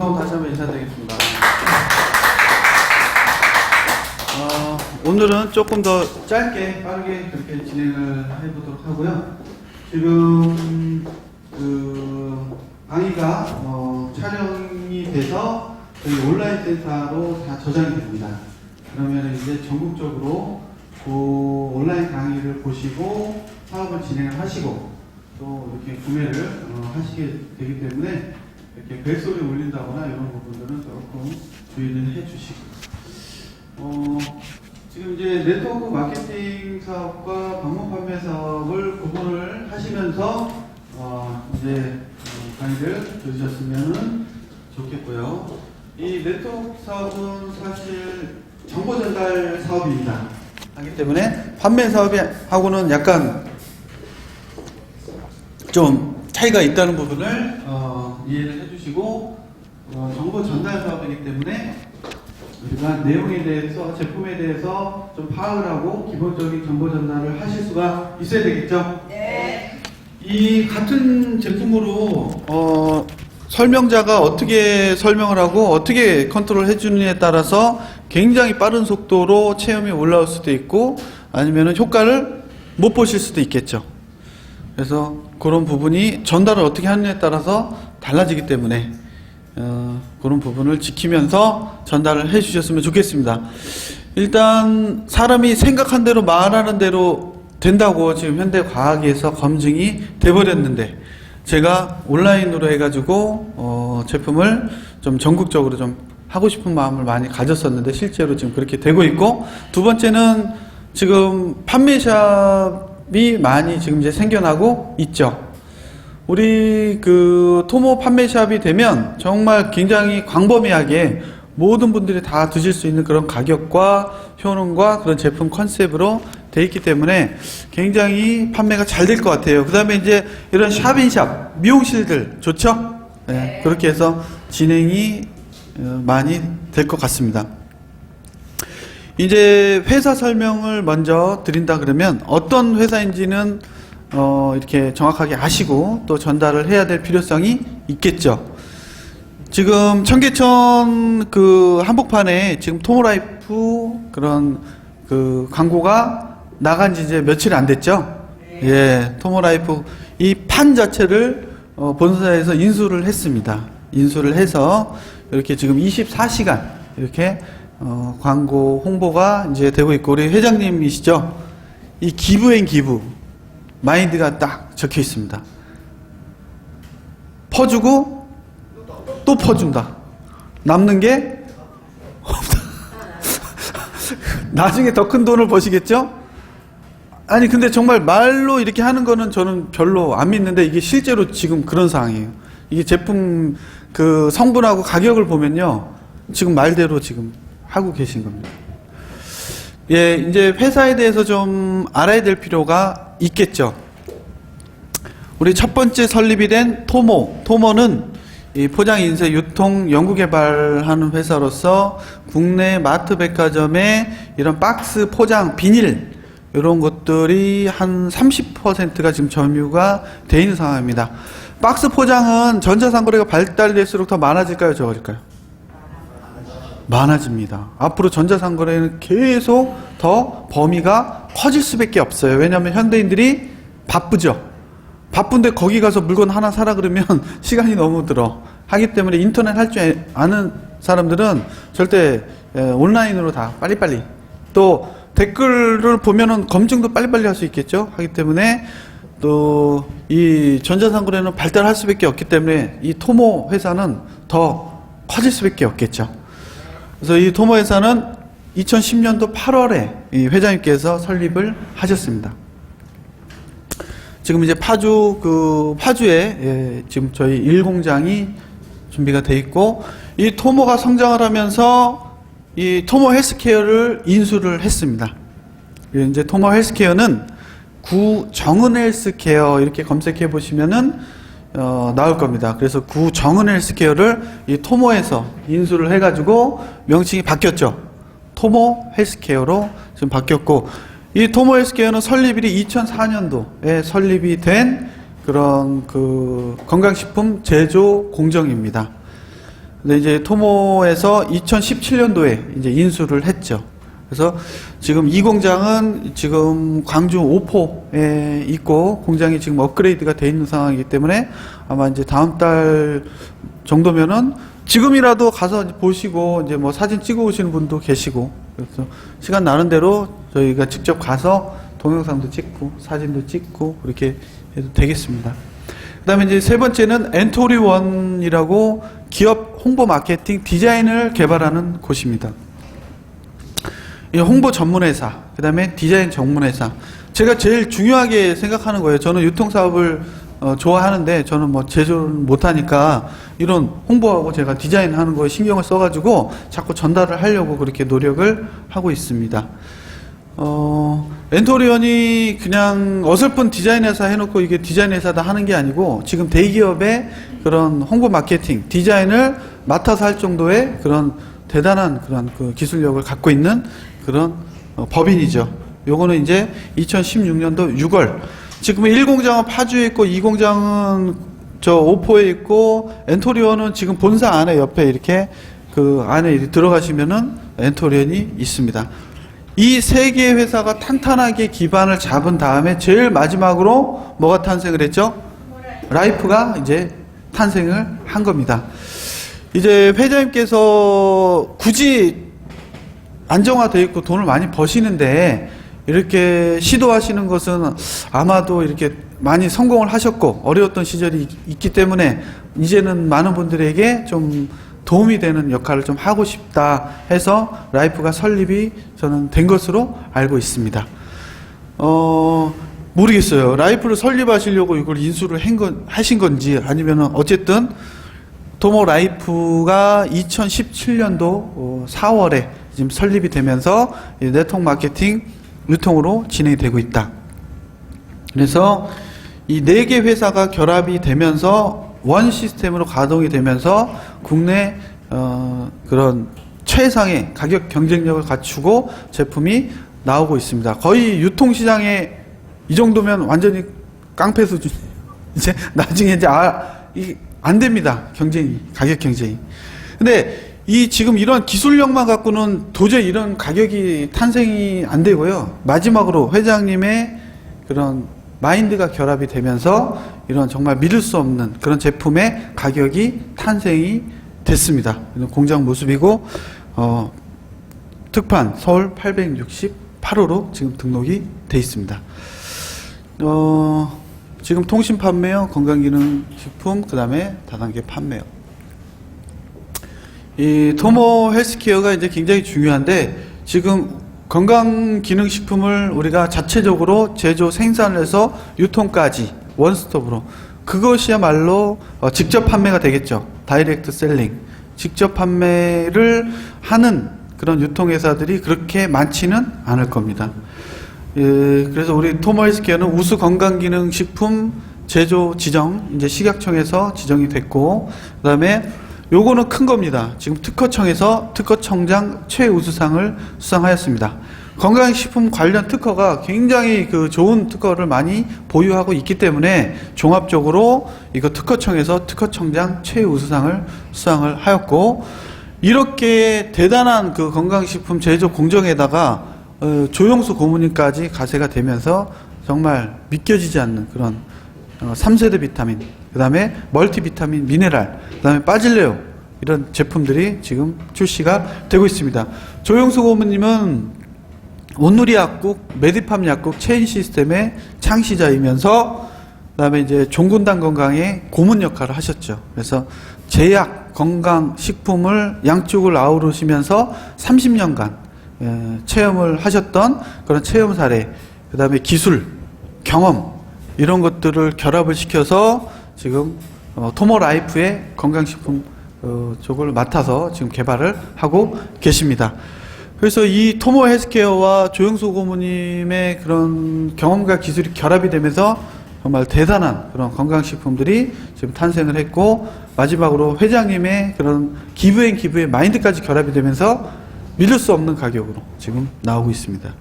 다시 한번 인사드리겠습니다. 어, 오늘은 조금 더 짧게 빠르게 그렇게 진행을 해보도록 하고요. 지금 그 강의가 어, 촬영이 돼서 저희 온라인 센터로 다 저장이 됩니다. 그러면 이제 전국적으로 그 온라인 강의를 보시고 사업을 진행을 하시고 또 이렇게 구매를 어, 하시게 되기 때문에 이렇게 벨소리 울린다거나 이런 부분들은 조금 주의를 해주시고 어, 지금 이제 네트워크 마케팅 사업과 방문 판매 사업을 구분을 하시면서 어, 이제 어, 강의를 들으셨으면 좋겠고요. 이 네트워크 사업은 사실 정보 전달 사업입니다. 하기 때문에 판매 사업하고는 약간 좀 차이가 있다는 부분을 어, 이해를 해주시고 어, 정보 전달 사업이기 때문에 우리가 내용에 대해서 제품에 대해서 좀 파악을 하고 기본적인 정보 전달을 하실 수가 있어야 되겠죠. 네. 이 같은 제품으로 어, 설명자가 어떻게 설명을 하고 어떻게 컨트롤 해주느냐에 따라서 굉장히 빠른 속도로 체험이 올라올 수도 있고 아니면 효과를 못 보실 수도 있겠죠. 그래서 그런 부분이 전달을 어떻게 하느냐에 따라서 달라지기 때문에 어, 그런 부분을 지키면서 전달을 해 주셨으면 좋겠습니다. 일단 사람이 생각한 대로 말하는 대로 된다고 지금 현대 과학에서 검증이 돼버렸는데 제가 온라인으로 해가지고 어, 제품을 좀 전국적으로 좀 하고 싶은 마음을 많이 가졌었는데 실제로 지금 그렇게 되고 있고 두 번째는 지금 판매샵 이 많이 지금 이제 생겨나고 있죠. 우리 그 토모 판매샵이 되면 정말 굉장히 광범위하게 모든 분들이 다 드실 수 있는 그런 가격과 효능과 그런 제품 컨셉으로 돼 있기 때문에 굉장히 판매가 잘 될 것 같아요. 그 다음에 이제 이런 샵인샵, 미용실들 좋죠? 네, 그렇게 해서 진행이 어, 많이 될 것 같습니다. 이제 회사 설명을 먼저 드린다 그러면 어떤 회사인지는 어, 이렇게 정확하게 아시고 또 전달을 해야 될 필요성이 있겠죠. 지금 청계천 그 한복판에 지금 토모라이프 그런 그 광고가 나간 지 이제 며칠 안 됐죠. 예, 토모라이프 이 판 자체를 어, 본사에서 인수를 했습니다. 인수를 해서 이렇게 지금 24시간 이렇게 어, 광고 홍보가 이제 되고 있고 우리 회장님이시죠. 이 기부행 기부 마인드가 딱 적혀 있습니다. 퍼주고 또 퍼준다. 남는 게 없다. 나중에 더 큰 돈을 버시겠죠? 아니 근데 정말 말로 이렇게 하는 거는 저는 별로 안 믿는데 이게 실제로 지금 그런 상황이에요. 이게 제품 그 성분하고 가격을 보면요. 지금 말대로 지금 하고 계신 겁니다. 예, 이제 회사에 대해서 좀 알아야 될 필요가 있겠죠. 우리 첫 번째 설립이 된 토모. 토모는 이 포장 인쇄 유통 연구 개발하는 회사로서 국내 마트 백화점에 이런 박스 포장 비닐 이런 것들이 한 30%가 지금 점유가 돼 있는 상황입니다. 박스 포장은 전자상거래가 발달될수록 더 많아질까요, 적어질까요? 많아집니다. 앞으로 전자상거래는 계속 더 범위가 커질 수밖에 없어요. 왜냐하면 현대인들이 바쁘죠. 바쁜데 거기 가서 물건 하나 사라 그러면 시간이 너무 들어. 하기 때문에 인터넷 할 줄 아는 사람들은 절대 에, 온라인으로 다 빨리빨리. 또 댓글을 보면은 검증도 빨리빨리 할 수 있겠죠. 하기 때문에 또 이 전자상거래는 발달할 수밖에 없기 때문에 이 토모 회사는 더 커질 수밖에 없겠죠. 그래서 이 토모 회사는 2010년도 8월에 이 회장님께서 설립을 하셨습니다. 지금 이제 파주 그 파주에 예, 지금 저희 1공장이 준비가 돼 있고 이 토모가 성장을 하면서 이 토모 헬스케어를 인수를 했습니다. 이제 토모 헬스케어는 구 정은 헬스케어 이렇게 검색해 보시면은 어, 나올 겁니다. 그래서 구 정은 헬스케어를 이 토모에서 인수를 해가지고 명칭이 바뀌었죠. 토모 헬스케어로 지금 바뀌었고 이 토모 헬스케어는 설립일이 2004년도에 설립이 된 그런 그 건강식품 제조 공정입니다. 근데 이제 토모에서 2017년도에 이제 인수를 했죠. 그래서 지금 이 공장은 지금 광주 오포에 있고 공장이 지금 업그레이드가 돼 있는 상황이기 때문에 아마 이제 다음 달 정도면은 지금이라도 가서 이제 보시고 이제 뭐 사진 찍어 오시는 분도 계시고 그래서 시간 나는 대로 저희가 직접 가서 동영상도 찍고 사진도 찍고 그렇게 해도 되겠습니다. 그다음에 이제 세 번째는 엔토리원이라고 기업 홍보 마케팅 디자인을 개발하는 곳입니다. 이 홍보 전문 회사, 그 다음에 디자인 전문 회사. 제가 제일 중요하게 생각하는 거예요. 저는 유통 사업을 어, 좋아하는데 저는 뭐 제조를 못하니까 이런 홍보하고 제가 디자인하는 거에 신경을 써가지고 자꾸 전달을 하려고 그렇게 노력을 하고 있습니다. 어, 엔토리언이 그냥 어설픈 디자인 회사 해놓고 이게 디자인 회사다 하는 게 아니고 지금 대기업의 그런 홍보 마케팅, 디자인을 맡아서 할 정도의 그런 대단한 그런 그 기술력을 갖고 있는 그런 어, 법인이죠. 요거는 이제 2016년도 6월. 지금 1공장은 파주에 있고 2공장은 저 오포에 있고 엔토리온은 지금 본사 안에 옆에 이렇게 그 안에 들어가시면은 엔토리온이 있습니다. 이 세 개의 회사가 탄탄하게 기반을 잡은 다음에 제일 마지막으로 뭐가 탄생을 했죠? 라이프가 이제 탄생을 한 겁니다. 이제 회장님께서 굳이 안정화되어 있고 돈을 많이 버시는데 이렇게 시도하시는 것은 아마도 이렇게 많이 성공을 하셨고 어려웠던 시절이 있- 있기 때문에 이제는 많은 분들에게 좀 도움이 되는 역할을 좀 하고 싶다 해서 라이프가 설립이 저는 된 것으로 알고 있습니다. 어, 모르겠어요. 라이프를 설립하시려고 이걸 인수를 한 건, 하신 건지 아니면은 어쨌든 도모 라이프가 2017년도 4월에 지금 설립이 되면서 이 네트워크 마케팅 유통으로 진행이 되고 있다. 그래서 이 네 개 회사가 결합이 되면서 원 시스템으로 가동이 되면서 국내 어, 그런 최상의 가격 경쟁력을 갖추고 제품이 나오고 있습니다. 거의 유통 시장에 이 정도면 완전히 깡패 수준. 이제 나중에 이제 아, 이, 안 됩니다. 경쟁이 가격 경쟁이. 근데 이 지금 이런 기술력만 갖고는 도저히 이런 가격이 탄생이 안 되고요. 마지막으로 회장님의 그런 마인드가 결합이 되면서 이런 정말 믿을 수 없는 그런 제품의 가격이 탄생이 됐습니다. 공장 모습이고 어, 특판 서울 868호로 지금 등록이 돼 있습니다. 어, 지금 통신 판매요, 건강기능식품, 그 다음에 다단계 판매요. 이 토모 헬스케어가 이제 굉장히 중요한데 지금 건강기능식품을 우리가 자체적으로 제조 생산해서 유통까지 원스톱으로 그것이야말로 어, 직접 판매가 되겠죠. 다이렉트 셀링. 직접 판매를 하는 그런 유통회사들이 그렇게 많지는 않을 겁니다. 예, 그래서 우리 토모헬스케어는 우수 건강기능식품 제조 지정 이제 식약청에서 지정이 됐고 그 다음에 요거는 큰 겁니다. 지금 특허청에서 특허청장 최우수상을 수상하였습니다. 건강식품 관련 특허가 굉장히 그 좋은 특허를 많이 보유하고 있기 때문에 종합적으로 이거 특허청에서 특허청장 최우수상을 수상을 하였고 이렇게 대단한 그 건강식품 제조 공정에다가 어, 조영수 고문님까지 가세가 되면서 정말 믿겨지지 않는 그런 어, 3세대 비타민, 그 다음에 멀티비타민, 미네랄, 그 다음에 빠질레오 이런 제품들이 지금 출시가 되고 있습니다. 조영수 고문님은 온누리 약국, 메디팜 약국 체인 시스템의 창시자이면서 그다음에 이제 종군당 건강의 고문 역할을 하셨죠. 그래서 제약, 건강, 식품을 양쪽을 아우르시면서 30년간 예, 체험을 하셨던 그런 체험 사례, 그다음에 기술, 경험 이런 것들을 결합을 시켜서 지금 어, 토모 라이프의 건강식품 어, 쪽을 맡아서 지금 개발을 하고 계십니다. 그래서 이 토모 헬스케어와 조영수 고모님의 그런 경험과 기술이 결합이 되면서 정말 대단한 그런 건강식품들이 지금 탄생을 했고 마지막으로 회장님의 그런 기부앤 기부의 마인드까지 결합이 되면서 믿을 수 없는 가격으로 지금 나오고 있습니다.